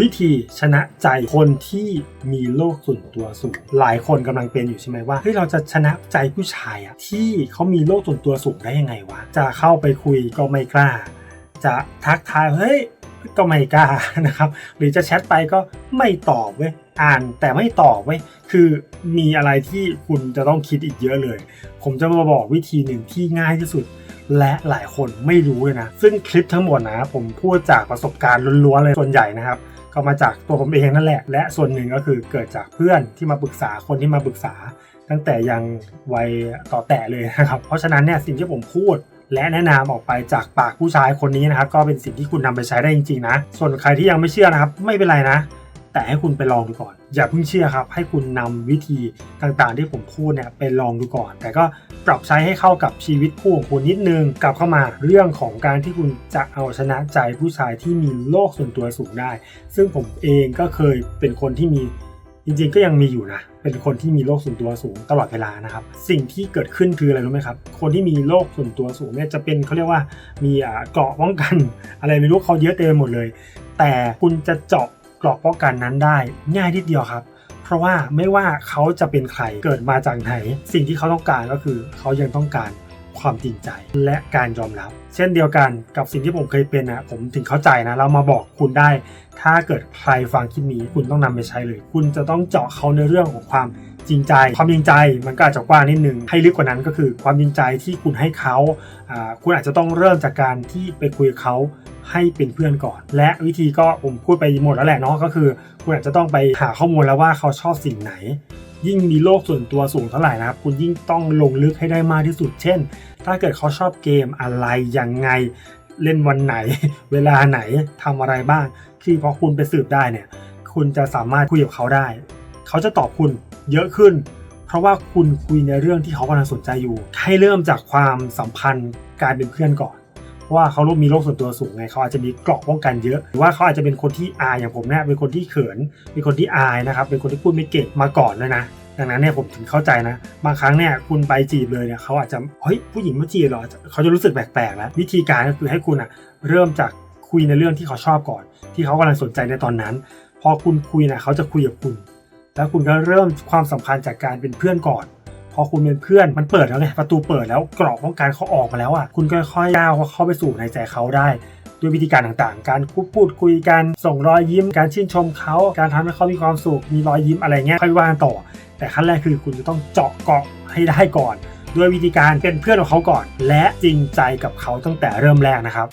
วิธีชนะใจคนที่มีโลกส่วนตัวสูง หลายคนกำลังเป็นอยู่ใช่ไหมว่าเฮ้ยเราจะชนะใจผู้ชายอะที่เขามีโลกส่วนตัวสูงได้ยังไงวะจะเข้าไปคุยก็ไม่กล้า จะทักทายเฮ้ยก็ไม่กล้านะครับ หรือจะแชทไปก็ไม่ตอบเว้ยอ่านแต่ไม่ตอบเว้ยคือมีอะไรที่คุณจะต้องคิดอีกเยอะเลย ผมจะมาบอกวิธีหนึ่งที่ง่ายที่สุดและหลายคนไม่รู้เลยนะ ซึ่งคลิปทั้งหมดนะ ผมพูดจากประสบการณ์ล้วนๆเลยส่วนใหญ่นะครับ ก็มาจากตัวผมเองนั่นแหละ และส่วนหนึ่งก็คือเกิดจากเพื่อนที่มาปรึกษาคนที่มาปรึกษา ตั้งแต่ยังวัยต่อแต่เลยนะครับ เพราะฉะนั้นเนี่ยสิ่งที่ผมพูดและแนะนำออกไปจากปากผู้ชายคนนี้นะครับ ก็เป็นสิ่งที่คุณนำไปใช้ได้จริงๆนะ ส่วนใครที่ยังไม่เชื่อนะครับ ไม่เป็นไรนะ แต่ให้คุณไปลองดูก่อน อย่าเพิ่งเชื่อครับ ให้คุณนำวิธีต่างๆ ที่ผมพูดเนี่ยไปลองดูก่อน แต่ก็ปรับใช้ให้เข้ากับชีวิตคู่ของคุณนิดนึงกลับเข้ามาเรื่องของการที่คุณจะเอาชนะใจผู้ชายที่มีโลกส่วนตัวสูงได้ ซึ่งผมเองก็เคยเป็นคนที่มีจริงๆก็ยังมีอยู่นะ เป็นคนที่มีโลกส่วนตัวสูงตลอดเวลานะครับ สิ่งที่เกิดขึ้นคืออะไรรู้ไหมครับ คนที่มีโลกส่วนตัวสูงเนี่ยจะเป็นเขาเรียกว่ามีอ่าเกราะป้องกัน อะไรไม่รู้เขาเยอะเต็มไปหมดเลย แต่คุณจะเจาะ กราะป้องกันนั้นได้ง่ายนิดเดียวครับ เพราะว่าไม่ว่าเขาจะเป็นใครเกิดมาจากไหน สิ่งที่เขาต้องการก็คือเขายังต้องการความจริงใจและการยอมรับ เช่นเดียวกันกับสิ่งที่ผมเคยเป็นนะผมถึงเข้าใจนะเรามาบอกคุณได้ ถ้าเกิดใครฟังคลิปนี้คุณต้องนำไปใช้เลย คุณจะต้องเจาะเขาในเรื่องของความ จริงใจ ความจริงใจมันก็อาจจะกว้างนิดนึงให้ลึกกว่านั้นก็คือความจริงใจที่คุณให้เขาคุณอาจจะต้องเริ่มจากการที่ไปคุยกับเขาให้เป็นเพื่อนก่อน และวิธีก็ผมพูดไปหมดแล้วแหละเนาะก็คือ คุณอาจจะต้องไปหาข้อมูลแล้วว่าเขาชอบสิ่งไหน ยิ่งมีโลกส่วนตัวสูงเท่าไหร่นะครับ คุณยิ่งต้องลงลึกให้ได้มากที่สุด เช่น ถ้าเกิดเขาชอบเกมอะไรยังไงเล่นวันไหน เวลาไหนทำอะไรบ้าง คือพอคุณไปสืบได้เนี่ย คุณจะสามารถคุยกับเขาได้ เขาจะตอบคุณ เยอะขึ้น เพราะว่าคุณคุยในเรื่องที่เขากำลังสนใจอยู่ ให้เริ่มจากความสัมพันธ์การเป็นเพื่อนก่อนเพราะว่าเขามีโรคส่วนตัวสูงไงเขาอาจจะมีเกราะป้องกันเยอะ หรือว่าเขาอาจจะเป็นคนที่อายอย่างผมเนี่ยเป็นคนที่เขิน เป็นคนที่อายนะครับ เป็นคนที่พูดไม่เก่งมาก่อนเลยนะดังนั้นเนี่ยผมถึงเข้าใจนะบางครั้งเนี่ยคุณไปจีบเลยเนี่ยเขาอาจจะเฮ้ยผู้หญิงมาจีบเหรอเขาจะรู้สึกแปลกๆแล้ววิธีการก็คือให้คุณอะเริ่มจากคุยในเรื่องที่เขาชอบก่อน ที่เขากำลังสนใจในตอนนั้น พอคุณคุยนะเขาจะคุยกับคุณ แล้วคุณก็เริ่มความสัมพันธ์จากการเป็นเพื่อนก่อนพอคุณเป็นเพื่อนมันเปิดแล้วไงประตูเปิดแล้วกรอบป้องกันเขาออกมาแล้วอะคุณค่อยๆก้าวเข้าไปสู่ในใจเขาได้ด้วยวิธีการต่างๆ การพูดคุยกันส่งรอยยิ้ม การชื่นชมเขา การทำให้เขามีความสุข มีรอยยิ้มอะไรเงี้ยค่อยว่ากันต่อ แต่ขั้นแรกคือคุณจะต้องเจาะเกาะให้ได้ก่อน ด้วยวิธีการเป็นเพื่อนของเขาก่อน และจริงใจกับเขาตั้งแต่เริ่มแรกนะครับ